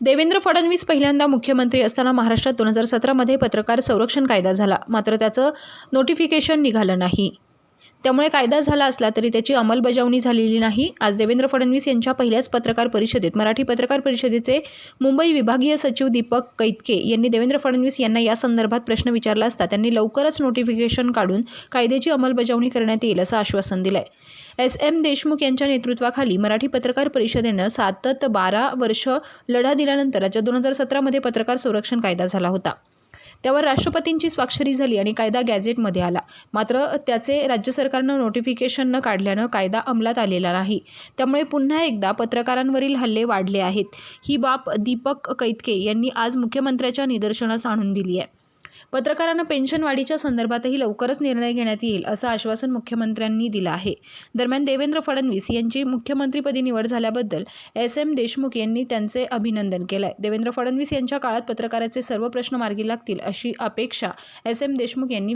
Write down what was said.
देवेंद्र फडणवीस पहिल्यांदा मुख्यमंत्री असताना महाराष्ट्रात दोन हजार सतरामध्ये पत्रकार संरक्षण कायदा झाला. मात्र त्याचं नोटिफिकेशन निघालं नाही. त्यामुळे कायदा झाला असला तरी त्याची अंमलबजावणी झालेली नाही. आज देवेंद्र फडणवीस यांच्या पहिल्याच पत्रकार परिषदेत मराठी पत्रकार परिषदेचे मुंबई विभागीय सचिव दीपक कैतके यांनी देवेंद्र फडणवीस यांना या संदर्भात प्रश्न विचारला असता त्यांनी लवकरच नोटिफिकेशन काढून कायद्याची अंमलबजावणी करण्यात येईल असं आश्वासन दिलंय. एस. एम. देशमुख यांच्या नेतृत्वाखाली मराठी पत्रकार परिषदेनं सातत बारा वर्ष लढा दिल्यानंतर राज्यात दोन हजार सतरामध्ये पत्रकार संरक्षण कायदा झाला होता. त्यावर राष्ट्रपतींची स्वाक्षरी झाली आणि कायदा गॅझेटमध्ये आला. मात्र त्याचे राज्य सरकारनं नोटिफिकेशन न काढल्यानं कायदा अंमलात आलेला नाही. त्यामुळे पुन्हा एकदा पत्रकारांवरील हल्ले वाढले आहेत. ही बाब दीपक कैतके यांनी आज मुख्यमंत्र्याच्या निदर्शनास आणून दिली आहे. पत्रकारांना पेन्शन वाढीच्या संदर्भातही लवकरच निर्णय घेण्यात येईल असं आश्वासन मुख्यमंत्र्यांनी दिलं आहे. दरम्यान देवेंद्र फडणवीस यांची मुख्यमंत्रीपदी निवड झाल्याबद्दल एस. एम. देशमुख यांनी त्यांचे अभिनंदन केलंय. देवेंद्र फडणवीस यांच्या काळात पत्रकाराचे सर्व प्रश्न मार्गी लागतील अशी अपेक्षा एस. एम. देशमुख यांनी